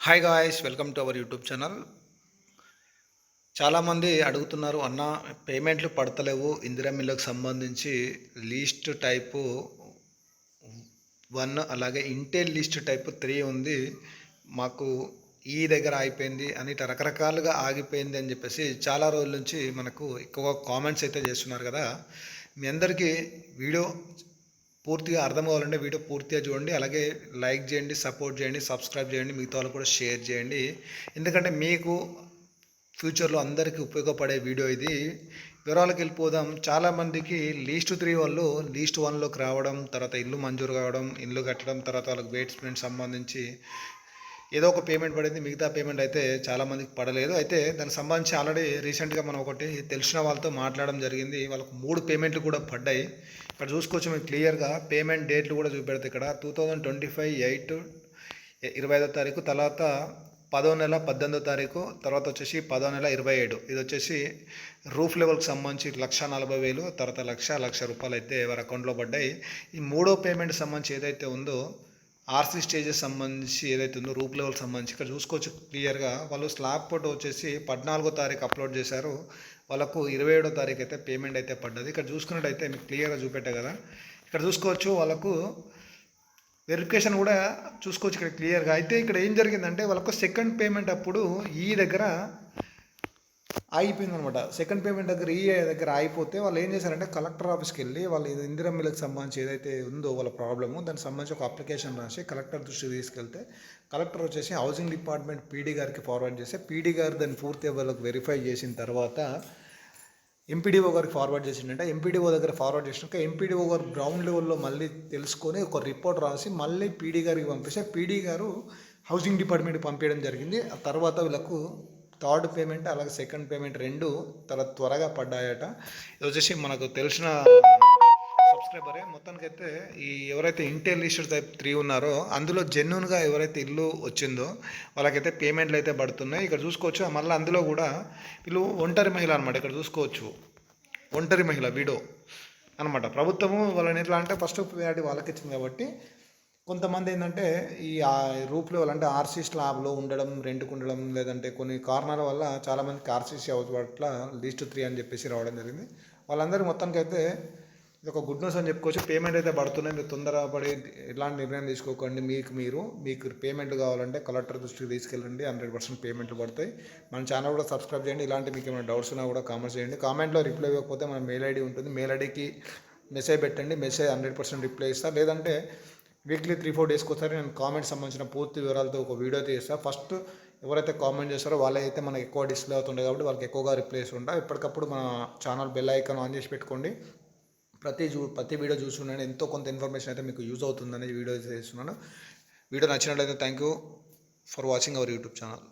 Hi guys welcome to our YouTube channel చాలామంది అడుగుతున్నారు అన్న పేమెంట్లు పడతలేవు. ఇందిరా మిల్లుకు సంబంధించి లీస్ట్ టైపు వన్ అలాగే ఇంటెల్ లిస్ట్ టైపు త్రీ ఉంది. మాకు ఈ దగ్గర అయిపోయింది అని రకరకాలుగా ఆగిపోయింది అని చెప్పేసి చాలా రోజుల నుంచి మనకు ఎక్కువ కామెంట్స్ అయితే చేస్తున్నారు కదా. మీ అందరికీ వీడియో పూర్తిగా అర్థం కావాలంటే వీడియో పూర్తిగా చూడండి. అలాగే లైక్ చేయండి సపోర్ట్ చేయండి సబ్స్క్రైబ్ చేయండి మిగతా వాళ్ళు కూడా షేర్ చేయండి. ఎందుకంటే మీకు ఫ్యూచర్లో అందరికీ ఉపయోగపడే వీడియో ఇది. వివరాలకు వెళ్ళిపోదాం. చాలామందికి లీస్ట్ త్రీ వాళ్ళు లీస్ట్ వన్లోకి రావడం తర్వాత ఇల్లు మంజూరు కావడం ఇల్లు కట్టడం తర్వాత వాళ్ళకి బేస్మెంట్ సంబంధించి ఏదో ఒక పేమెంట్ పడింది మిగతా పేమెంట్ అయితే చాలామందికి పడలేదు. అయితే దానికి సంబంధించి ఆల్రెడీ రీసెంట్గా మనం ఒకటి తెలిసిన వాళ్ళతో మాట్లాడడం జరిగింది. వాళ్ళకు మూడు పేమెంట్లు కూడా పడ్డాయి. ఇక్కడ చూసుకోవచ్చు మీకు క్లియర్గా పేమెంట్ డేట్లు కూడా చూపెడతాయి ఇక్కడ. Two thousand twenty five eight ఇరవై ఐదో తారీఖు తర్వాత పదో నెల పద్దెనిమిదో తారీఖు తర్వాత వచ్చేసి పదో నెల ఇరవై ఏడు. ఇది వచ్చేసి రూఫ్ లెవెల్కి సంబంధించి లక్ష నలభై వేలు తర్వాత లక్ష లక్ష రూపాయలు అయితే వారి అకౌంట్లో పడ్డాయి. ఈ మూడో పేమెంట్ సంబంధించి ఏదైతే ఉందో ఆర్సీ స్టేజెస్ సంబంధించి ఏదైతే ఉందో రూప్ లెవెల్ సంబంధించి ఇక్కడ చూసుకోవచ్చు క్లియర్గా వాళ్ళు స్లాబ్ ఫోటో వచ్చేసి పద్నాలుగో తారీఖు అప్లోడ్ చేశారు. వాళ్ళకు ఇరవై ఏడో తారీఖు అయితే పేమెంట్ అయితే పడ్డది. ఇక్కడ చూసుకున్నట్టయితే మీకు క్లియర్గా చూపెట్టా కదా. ఇక్కడ చూసుకోవచ్చు వాళ్ళకు వెరిఫికేషన్ కూడా చూసుకోవచ్చు ఇక్కడ క్లియర్గా అయితే ఇక్కడ ఏం జరిగిందంటే వాళ్ళకు సెకండ్ పేమెంట్ అప్పుడు ఈ దగ్గర ఆగిపోయింది అనమాట సెకండ్ పేమెంట్ దగ్గర ఈ దగ్గర ఆగిపోతే వాళ్ళు ఏం చేశారంటే కలెక్టర్ ఆఫీస్కి వెళ్ళి వాళ్ళు ఇందిరా మిల్లుకి సంబంధించి ఏదైతే ఉందో వాళ్ళ ప్రాబ్లము దానికి సంబంధించి ఒక అప్లికేషన్ రాసి కలెక్టర్ దృష్టికి తీసుకెళ్తే కలెక్టర్ వచ్చేసి హౌసింగ్ డిపార్ట్మెంట్ పీడీ గారికి ఫార్వర్డ్ చేస్తే పీడీ గారు దాన్ని పూర్తి వాళ్ళకి వెరిఫై చేసిన తర్వాత ఎంపీడీఓ గారికి ఫార్వర్డ్ చేసిందంటే ఎంపీడీఓ దగ్గర ఫార్వర్డ్ చేసినాక ఎంపీడీఓ గారు గ్రౌండ్ లెవెల్లో మళ్ళీ తెలుసుకొని ఒక రిపోర్ట్ రాసి మళ్ళీ పీడీ గారికి పంపిస్తే పీడీ గారు హౌసింగ్ డిపార్ట్మెంట్కి పంపించడం జరిగింది. ఆ తర్వాత వీళ్ళకు థర్డ్ పేమెంట్ అలాగే సెకండ్ పేమెంట్ రెండు చాలా త్వరగా పడ్డాయట. ఇది వచ్చేసి మనకు తెలిసిన సబ్స్క్రైబరే. మొత్తానికైతే ఈ ఎవరైతే ఇంటెల్ టైప్ త్రీ ఉన్నారో అందులో జెన్యున్గా ఎవరైతే ఇల్లు వచ్చిందో వాళ్ళకైతే పేమెంట్లు అయితే పడుతున్నాయి. ఇక్కడ చూసుకోవచ్చు మళ్ళీ అందులో కూడా వీళ్ళు ఒంటరి మహిళ అనమాట ఇక్కడ చూసుకోవచ్చు. ఒంటరి మహిళ వీడో అనమాట ప్రభుత్వము వాళ్ళని ఎట్లా అంటే ఫస్ట్ ప్రియారిటీ వాళ్ళకి ఇచ్చింది కాబట్టి కొంతమంది ఏంటంటే ఈ రూప్లో అంటే ఆర్సీ స్లాబ్లో ఉండడం రెంట్కు ఉండడం లేదంటే కొన్ని కారణాల వల్ల చాలామందికి ఆర్సీసీ హౌస్ పట్ల లీస్ట్ త్రీ అని చెప్పేసి రావడం జరిగింది. వాళ్ళందరూ మొత్తానికి అయితే ఇది ఒక గుడ్ న్యూస్ అని చెప్పుకోవచ్చు. పేమెంట్ అయితే పడుతున్నాయి. మీరు తొందరపడి ఎలాంటి నిర్ణయం తీసుకోకండి. మీకు మీరు మీకు పేమెంట్ కావాలంటే కలెక్టర్ దృష్టికి తీసుకెళ్ళండి. హండ్రెడ్ పర్సెంట్ పేమెంట్లు పడతాయి. మన ఛానల్ కూడా సబ్స్క్రైబ్ చేయండి. ఇలాంటి మీకు ఏమైనా డౌట్స్ ఉన్నా కూడా కామెంట్స్ చేయండి. కామెంట్లో రిప్లై ఇవ్వకపోతే మన మెయిల్ ఐడి ఉంటుంది. మెయిల్ ఐడికి మెసేజ్ పెట్టండి. మెసేజ్ హండ్రెడ్ పర్సెంట్ రిప్లై ఇస్తా. లేదంటే వీక్లీ త్రీ ఫోర్ డేస్కి ఒకసారి నేను కామెంట్ సంబంధించిన పూర్తి వివరాలతో ఒక వీడియో తీస్తాను ఫస్ట్ ఎవరైతే కామెంట్ చేస్తారో వాళ్ళైతే మనకి ఎక్కువ డిస్ప్లే అవుతుండే కాబట్టి వాళ్ళకి ఎక్కువగా రిప్లైస్ ఉంటాయి. ఎప్పటికప్పుడు మన ఛానల్ బెల్ ఐకాన్ ఆన్ చేసి పెట్టుకోండి. ప్రతి చూ ప్రతి వీడియో చూస్తున్నాను ఎంతో కొంత ఇన్ఫర్మేషన్ అయితే మీకు యూజ్ అవుతుందని వీడియో చేస్తున్నాను వీడియో నచ్చినట్లయితే thank you for watching our YouTube channel.